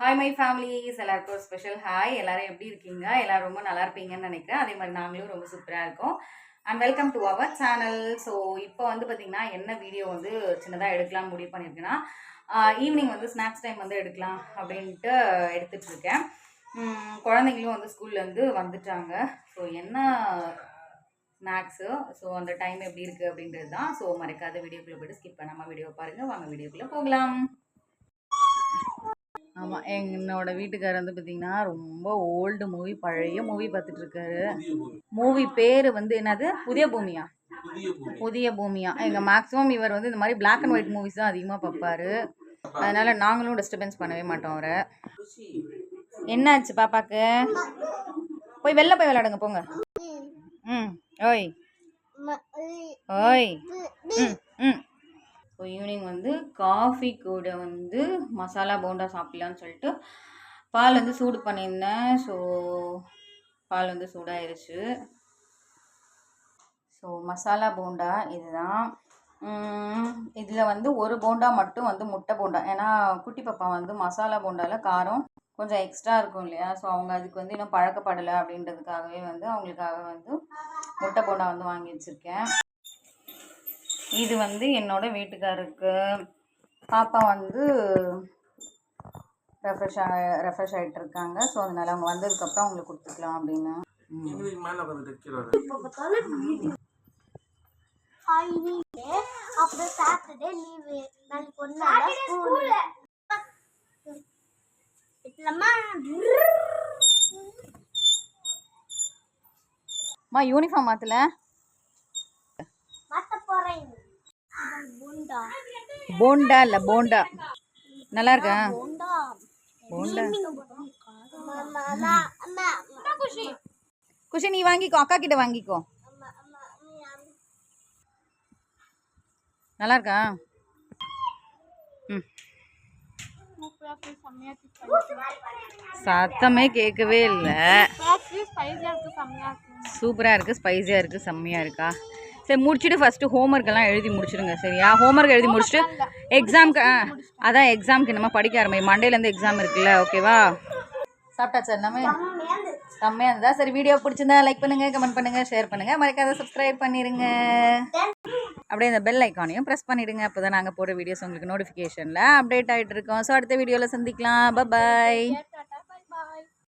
Hi my families எல்லாருக்கும் special hi எல்லாரும் எப்படி இருக்கீங்க? எல்லாரும் ரொம்ப நல்லா இருப்பீங்கன்னு நினைக்கிறேன். அதே மாதிரி நாங்களும் ரொம்ப சூப்பராக இருக்கோம். And welcome to our channel so இப்போ வந்து பார்த்திங்கன்னா என்ன வீடியோ வந்து சின்னதாக எடுக்கலாம்னு முடிவு பண்ணியிருக்கேன்னா ஈவினிங் வந்து ஸ்நாக்ஸ் டைம் வந்து எடுக்கலாம் அப்படின்ட்டு எடுத்துட்டு இருக்கேன். குழந்தைங்களும் வந்து ஸ்கூல்லேருந்து வந்துட்டாங்க. ஸோ என்ன ஸ்நாக்ஸு ஸோ அந்த டைம் எப்படி இருக்குது அப்படின்றது தான் ஸோ மறக்காத வீடியோக்குள்ளே போய்ட்டு ஸ்கிப் பண்ணாமல் வீடியோ பாருங்கள் வாங்க வீடியோக்குள்ளே போகலாம். ஆமாம் என்னோட வீட்டுக்காரர் வந்து பார்த்தீங்கன்னா ரொம்ப ஓல்டு மூவி பழைய மூவி பார்த்துட்டு இருக்காரு மூவி பேர் வந்து என்னது? புதிய பூமியா? புதிய பூமியா. எங்கள் மேக்ஸிமம் இவர் வந்து இந்த மாதிரி Black அண்ட் ஒயிட் மூவிஸ் தான் அதிகமாக பார்ப்பாரு அதனால நாங்களும் டிஸ்டர்பன்ஸ் பண்ணவே மாட்டோம் அவரை. என்னாச்சு பாப்பாக்கு? போய் வெளில போய் விளையாடுங்க போங்க. ம் ஓய். ஓய். ம் ம். ஸோ ஈவினிங் வந்து காஃபி கூட வந்து மசாலா போண்டா சாப்பிட்லான்னு சொல்லிட்டு பால் வந்து சூடு பண்ணியிருந்தேன். ஸோ பால் வந்து சூடாயிருச்சு. ஸோ மசாலா போண்டா இதுதான். இதில் வந்து ஒரு போண்டா மட்டும் வந்து முட்டை போண்டா. ஏன்னா குட்டி பாப்பா வந்து மசாலா போண்டாவில் காரம் கொஞ்சம் எக்ஸ்ட்ரா இருக்கும் இல்லையா? ஸோ அவங்க அதுக்கு வந்து இன்னும் பழக்கப்படலை அப்படின்றதுக்காகவே வந்து அவங்களுக்காக வந்து முட்டை போண்டா வந்து வாங்கி வச்சுருக்கேன். இது வந்து என்னோட வீட்டுக்காருக்கு. பாப்பா வந்து ரெஃப்ரெஷ் ரெஃப்ரெஷ் ஆகிட்டு இருக்காங்க ஸோ அதனால அவங்க வந்ததுக்கப்புறம் அவங்களுக்கு கொடுத்துக்கலாம் அப்படின்னு. அப்புறம் சாட்டர்டே லீவு நாளைக்கு ஒரு நாள் ஸ்கூல் இல்லம்மா. அம்மா யூனிஃபார்ம் மாற்றல மாத்த போறேன். போண்டா. இல்லை போண்டா. நல்லா இருக்கா போண்டா. குஷி. குஷி நீ வாங்கிக்கோ அக்கா கிட்ட வாங்கிக்கோ. நல்லா இருக்கா ம். சத்தமே கேட்கவே இல்லை. சூப்பராக இருக்குது ஸ்பைஸியாக இருக்குது செம்மையாக இருக்கா? சரி முடிச்சுட்டு ஃபஸ்ட்டு ஹோம்ஒர்க் எல்லாம் எழுதி முடிச்சிடுங்க சரியா? ஹோம்ஒர்க் எழுதி முடிச்சுட்டு எக்ஸாம்க்கு ஆ அதான் எக்ஸாம்க்கு நம்ம படிக்க ஆரம்பி மண்டேலேருந்து எக்ஸாம் இருக்குல்ல ஓகேவா சாப்பிட்டாச்சா எல்லாமே? செம்மையாக இருந்தா சரி வீடியோ பிடிச்சிருந்தா லைக் பண்ணுங்கள் கமெண்ட் பண்ணுங்கள் ஷேர் பண்ணுங்கள் மறக்காத சப்ஸ்கிரைப் பண்ணிடுங்க அப்படியே இந்த பெல் ஐக்கானையும் ப்ரெஸ் பண்ணிடுங்க. அப்போ தான் நாங்கள் போடுற வீடியோஸ் உங்களுக்கு நோட்டிஃபிகேஷனில் அப்டேட் ஆகிட்டு இருக்கோம். ஸோ அடுத்த வீடியோவில் சந்திக்கலாம். பாய்